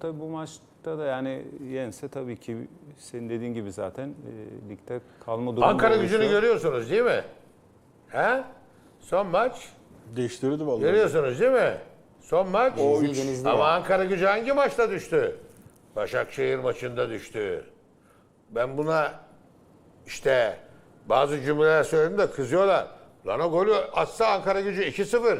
Tabii bu maçta da yani yense tabii ki senin dediğin gibi zaten e, ligde kalma durumu Ankara oluşuyor. gücünü görüyorsunuz değil mi? He? Son maç Değiştirdi vallahi. görüyorsunuz değil mi? Son maç. O üç. Denizli Ama ya. Ankara gücü hangi maçta düştü? Başakşehir maçında düştü. Ben buna işte bazı cümleler söyledim de kızıyorlar. Lan o golü atsa Ankara gücü 2-0.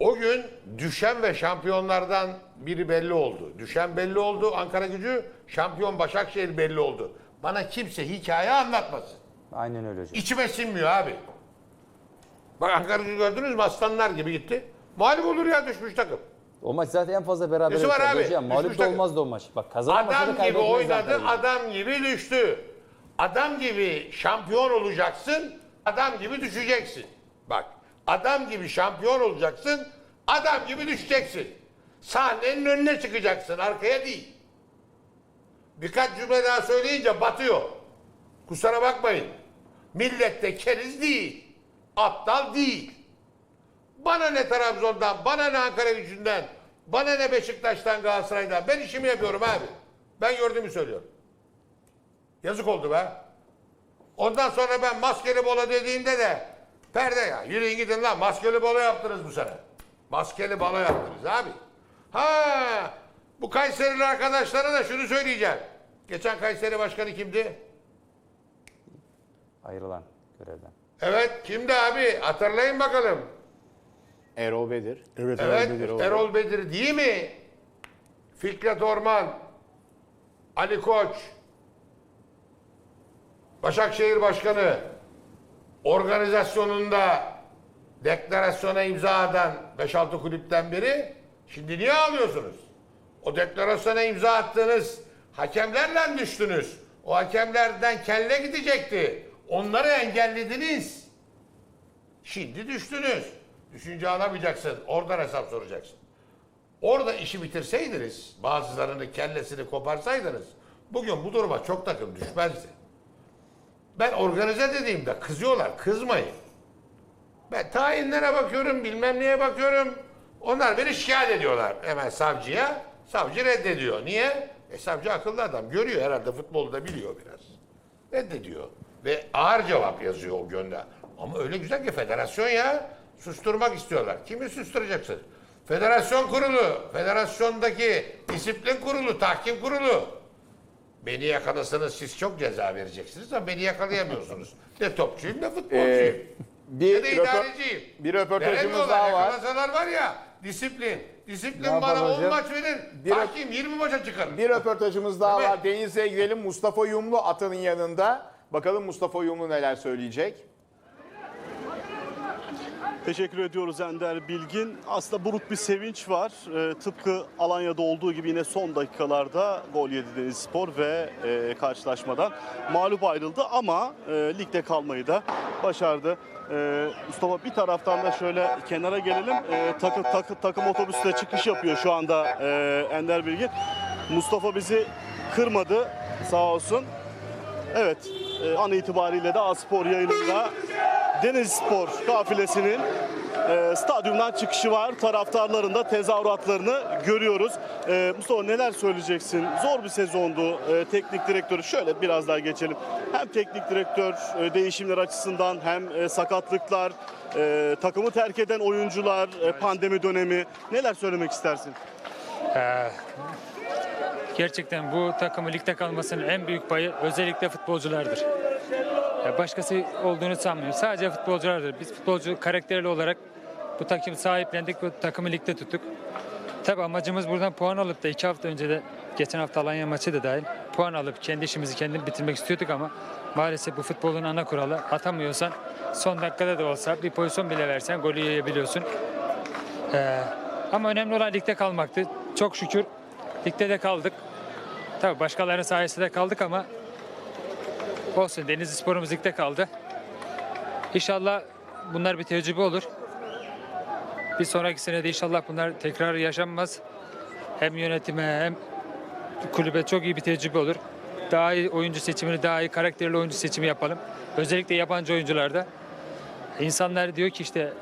O gün düşen ve şampiyonlardan biri belli oldu. Düşen belli oldu Ankara gücü, şampiyon Başakşehir belli oldu. Bana kimse hikaye anlatmasın. Aynen öyle hocam. İçime sinmiyor abi. Bak Ankara gücü gördünüz mü aslanlar gibi gitti. Mağlup olur ya düşmüş takım. O maç zaten en fazla beraber Nesi var abi? hocam. Mağlup da takım. olmazdı o maç. Bak kazanamasa da Adam gibi kaybetmezdi oynadı, adam gibi düştü. Adam gibi şampiyon olacaksın, adam gibi düşeceksin. Bak, adam gibi şampiyon olacaksın, adam gibi düşeceksin. Sahnenin önüne çıkacaksın, arkaya değil. Birkaç cümle daha söyleyince batıyor. Kusura bakmayın. Millet de keriz değil, aptal değil. Bana ne Trabzon'dan, bana ne Ankara gücünden, bana ne Beşiktaş'tan, Galatasaray'dan. Ben işimi yapıyorum abi. Ben gördüğümü söylüyorum. Yazık oldu be. Ondan sonra ben maskeli bola dediğimde de perde ya. Yürüyün gidin lan maskeli bola yaptınız bu sene. Maskeli bola yaptınız abi. Ha bu Kayserili arkadaşlara da şunu söyleyeceğim. Geçen Kayseri Başkanı kimdi? Ayrılan görevden. Evet kimdi abi? Hatırlayın bakalım. Erol Bedir. Evet, Evet, Erol Bedir. Erol Bedir değil mi? Fikret Orman, Ali Koç, Başakşehir Başkanı organizasyonunda deklarasyona imza atan 5-6 kulüpten biri. Şimdi niye ağlıyorsunuz? O deklarasyona imza attığınız hakemlerle düştünüz. O hakemlerden kelle gidecekti. Onları engellediniz. Şimdi düştünüz. Düşünce alamayacaksın. Oradan hesap soracaksın. Orada işi bitirseydiniz, bazılarını kellesini koparsaydınız, bugün bu duruma çok takım düşmezdi. Ben organize dediğimde kızıyorlar, kızmayın. Ben tayinlere bakıyorum, bilmem neye bakıyorum. Onlar beni şikayet ediyorlar hemen savcıya. Savcı reddediyor. Niye? E savcı akıllı adam. Görüyor herhalde futbolu da biliyor biraz. Reddediyor. Ve ağır cevap yazıyor o gönder. Ama öyle güzel ki federasyon ya. Susturmak istiyorlar. Kimi susturacaksın? Federasyon kurulu, federasyondaki disiplin kurulu, tahkim kurulu. Beni yakalasanız siz çok ceza vereceksiniz ama beni yakalayamıyorsunuz. ne topçuyum ne futbolcuyum. Ee, bir ne de idareciyim. bir röportajımız daha var. Yakalasalar var ya disiplin. Disiplin Ne bana yapalım 10 hocam? maç verir. Bir- tahkim 20 maça çıkarır. Bir röportajımız daha var. Denizli'ye gidelim. Mustafa Yumlu Atan'ın yanında. Bakalım Mustafa Yumlu neler söyleyecek. Teşekkür ediyoruz Ender Bilgin. Aslında buruk bir sevinç var. Ee, tıpkı Alanya'da olduğu gibi yine son dakikalarda gol yedi Denizspor ve e, karşılaşmadan mağlup ayrıldı ama e, ligde kalmayı da başardı. E, Mustafa bir taraftan da şöyle kenara gelelim. E, takı, takı, takım otobüsüne çıkış yapıyor şu anda e, Ender Bilgin. Mustafa bizi kırmadı sağ olsun. Evet, e, an itibariyle de Aspor yayınında Denizspor kafilesinin e, stadyumdan çıkışı var. Taraftarların da tezahüratlarını görüyoruz. E, Mustafa neler söyleyeceksin? Zor bir sezondu. E, teknik direktörü şöyle biraz daha geçelim. Hem teknik direktör e, değişimler açısından hem e, sakatlıklar, e, takımı terk eden oyuncular, e, pandemi dönemi. Neler söylemek istersin? Gerçekten bu takımın ligde kalmasının en büyük payı özellikle futbolculardır. Başkası olduğunu sanmıyorum. Sadece futbolculardır. Biz futbolcu karakterli olarak bu takımı sahiplendik, bu takımı ligde tuttuk. Tabi amacımız buradan puan alıp da iki hafta önce de geçen hafta Alanya maçı da dahil puan alıp kendi işimizi kendimiz bitirmek istiyorduk ama maalesef bu futbolun ana kuralı atamıyorsan son dakikada da olsa bir pozisyon bile versen golü yiyebiliyorsun. Ee, ama önemli olan ligde kalmaktı. Çok şükür ligde de kaldık. Tabii başkalarının sayesinde kaldık ama olsun Denizli Spor'umuz ligde kaldı. İnşallah bunlar bir tecrübe olur. Bir sonraki sene de inşallah bunlar tekrar yaşanmaz. Hem yönetime hem kulübe çok iyi bir tecrübe olur. Daha iyi oyuncu seçimini, daha iyi karakterli oyuncu seçimi yapalım. Özellikle yabancı oyuncularda. İnsanlar diyor ki işte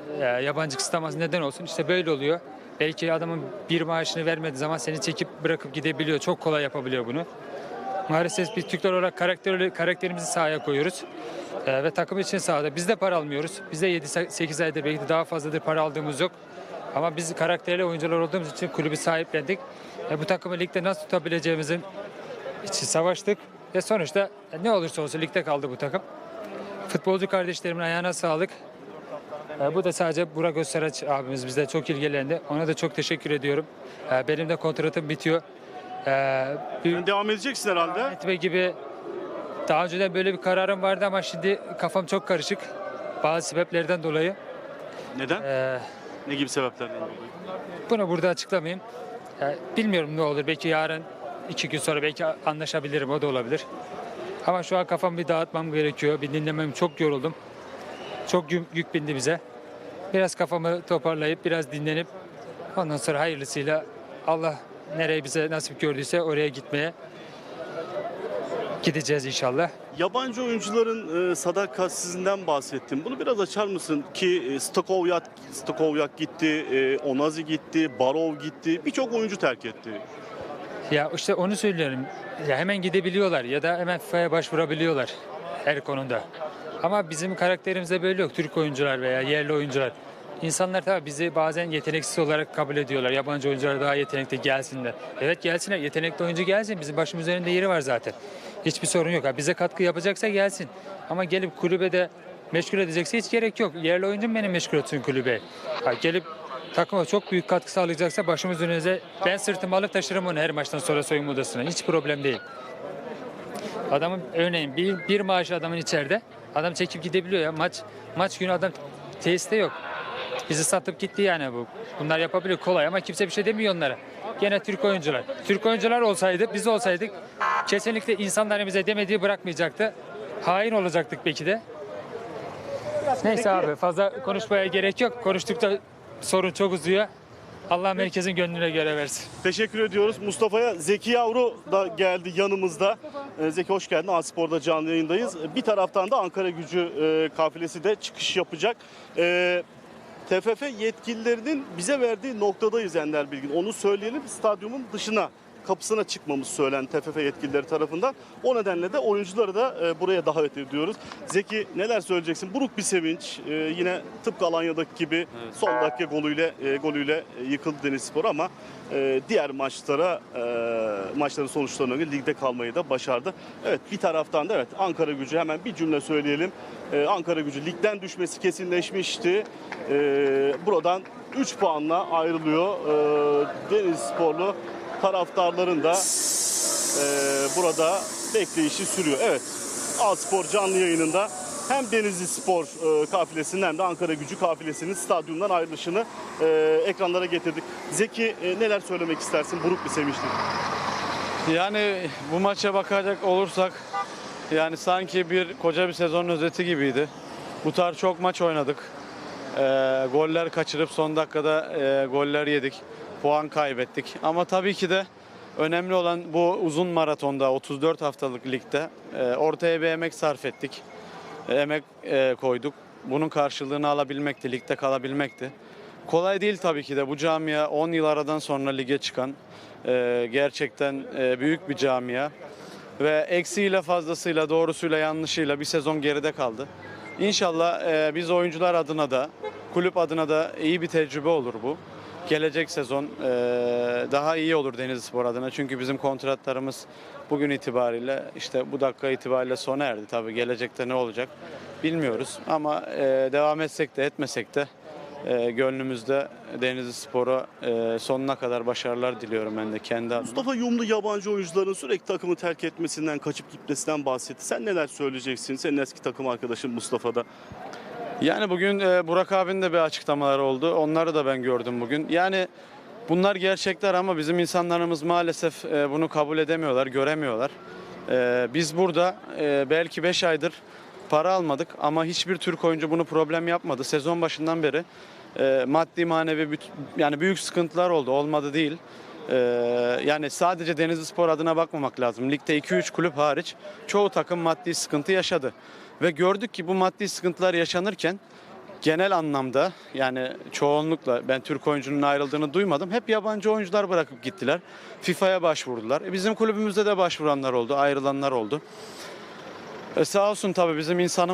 yabancı kısıtlaması neden olsun? İşte böyle oluyor. belki adamın bir maaşını vermediği zaman seni çekip bırakıp gidebiliyor. Çok kolay yapabiliyor bunu. Maalesef biz Türkler olarak karakter, karakterimizi sahaya koyuyoruz. Ee, ve takım için sahada. Biz de para almıyoruz. Biz de 7-8 aydır belki de daha fazladır para aldığımız yok. Ama biz karakterli oyuncular olduğumuz için kulübü sahiplendik. E, bu takımı ligde nasıl tutabileceğimizin için savaştık. Ve sonuçta e, ne olursa olsun ligde kaldı bu takım. Futbolcu kardeşlerimin ayağına sağlık. E, bu da sadece Burak Özsaraç abimiz bizde çok ilgilendi. Ona da çok teşekkür ediyorum. E, benim de kontratım bitiyor. E, bir Devam edeceksin herhalde. etme gibi daha önceden böyle bir kararım vardı ama şimdi kafam çok karışık. Bazı sebeplerden dolayı. Neden? E, Ne gibi sebeplerden dolayı? Bunu burada açıklamayayım. Ya, bilmiyorum ne olur. Belki yarın iki gün sonra belki anlaşabilirim. O da olabilir. Ama şu an kafamı bir dağıtmam gerekiyor. Bir dinlemem çok yoruldum. Çok yük, yük bindi bize. Biraz kafamı toparlayıp biraz dinlenip ondan sonra hayırlısıyla Allah nereye bize nasip gördüyse oraya gitmeye gideceğiz inşallah. Yabancı oyuncuların e, sadakatsizliğinden bahsettim. Bunu biraz açar mısın? Ki e, Stokovyak, Stokovyak gitti, e, Onazi gitti, Barov gitti. Birçok oyuncu terk etti. Ya işte onu söylüyorum. Ya hemen gidebiliyorlar ya da hemen FIFA'ya başvurabiliyorlar her konuda. Ama bizim karakterimizde böyle yok. Türk oyuncular veya yerli oyuncular. İnsanlar tabii bizi bazen yeteneksiz olarak kabul ediyorlar. Yabancı oyuncular daha yetenekli gelsinler. Evet gelsinler. Yetenekli oyuncu gelsin. Bizim başımız üzerinde yeri var zaten. Hiçbir sorun yok. Bize katkı yapacaksa gelsin. Ama gelip kulübede meşgul edecekse hiç gerek yok. Yerli oyuncu beni meşgul etsin kulübe. Gelip takıma çok büyük katkı sağlayacaksa başımız önünüze ben sırtımı alıp taşırım onu her maçtan sonra soyunma odasına. Hiç problem değil. Adamın örneğin bir, bir maaş adamın içeride. Adam çekip gidebiliyor ya. Maç maç günü adam tesiste yok. Bizi satıp gitti yani bu. Bunlar yapabiliyor kolay ama kimse bir şey demiyor onlara. Gene Türk oyuncular. Türk oyuncular olsaydı, biz olsaydık kesinlikle insanların demediği bırakmayacaktı. Hain olacaktık belki de. Neyse abi fazla konuşmaya gerek yok. Konuştukça sorun çok uzuyor. Allah herkesin gönlüne göre versin. Teşekkür ediyoruz Mustafa'ya. Zeki Yavru da geldi yanımızda. Ee, Zeki hoş geldin. A-Spor'da canlı yayındayız. Bir taraftan da Ankara gücü e, kafilesi de çıkış yapacak. TFF yetkililerinin bize verdiği noktadayız Ender Bilgin. Onu söyleyelim. Stadyumun dışına kapısına çıkmamız söylen TFF yetkilileri tarafından. O nedenle de oyuncuları da e, buraya davet ediyoruz. Zeki neler söyleyeceksin? Buruk bir sevinç. E, yine tıpkı Alanya'daki gibi son dakika golüyle e, golüyle yıkıldı Denizspor ama e, diğer maçlara e, maçların sonuçlarına göre ligde kalmayı da başardı. Evet bir taraftan da evet Ankara Gücü hemen bir cümle söyleyelim. E, Ankara Gücü ligden düşmesi kesinleşmişti. E, buradan 3 puanla ayrılıyor. E, taraftarların da e, burada bekleyişi sürüyor. Evet A-Spor canlı yayınında hem Denizli Spor e, kafilesinin hem de Ankara Gücü kafilesinin stadyumdan ayrılışını e, ekranlara getirdik. Zeki e, neler söylemek istersin? Buruk bir sevinçti. Yani bu maça bakacak olursak yani sanki bir koca bir sezonun özeti gibiydi. Bu tarz çok maç oynadık. Ee, goller kaçırıp son dakikada e, goller yedik. Puan kaybettik. Ama tabii ki de önemli olan bu uzun maratonda 34 haftalık ligde e, ortaya bir emek sarf ettik. E, emek e, koyduk. Bunun karşılığını alabilmekti, ligde kalabilmekti. Kolay değil tabii ki de bu camia 10 yıl aradan sonra lige çıkan gerçekten büyük bir camia. Ve eksiğiyle fazlasıyla doğrusuyla yanlışıyla bir sezon geride kaldı. İnşallah biz oyuncular adına da kulüp adına da iyi bir tecrübe olur bu. Gelecek sezon e, daha iyi olur Denizlispor adına. Çünkü bizim kontratlarımız bugün itibariyle işte bu dakika itibariyle sona erdi. Tabii gelecekte ne olacak bilmiyoruz. Ama e, devam etsek de etmesek de e, gönlümüzde Denizli Spor'a e, sonuna kadar başarılar diliyorum ben de kendi adıma. Mustafa Yumlu yabancı oyuncuların sürekli takımı terk etmesinden, kaçıp gitmesinden bahsetti. Sen neler söyleyeceksin? Senin eski takım arkadaşın Mustafa'da. Yani bugün e, Burak abinin de bir açıklamaları oldu. Onları da ben gördüm bugün. Yani bunlar gerçekler ama bizim insanlarımız maalesef e, bunu kabul edemiyorlar, göremiyorlar. E, biz burada belki 5 aydır para almadık ama hiçbir Türk oyuncu bunu problem yapmadı. Sezon başından beri maddi manevi yani büyük sıkıntılar oldu. Olmadı değil. E, yani sadece Denizli Spor adına bakmamak lazım. Ligde 2-3 kulüp hariç çoğu takım maddi sıkıntı yaşadı. Ve gördük ki bu maddi sıkıntılar yaşanırken genel anlamda yani çoğunlukla ben Türk oyuncunun ayrıldığını duymadım. Hep yabancı oyuncular bırakıp gittiler. FIFA'ya başvurdular. E, bizim kulübümüzde de başvuranlar oldu, ayrılanlar oldu. E, sağ olsun tabii bizim insanımız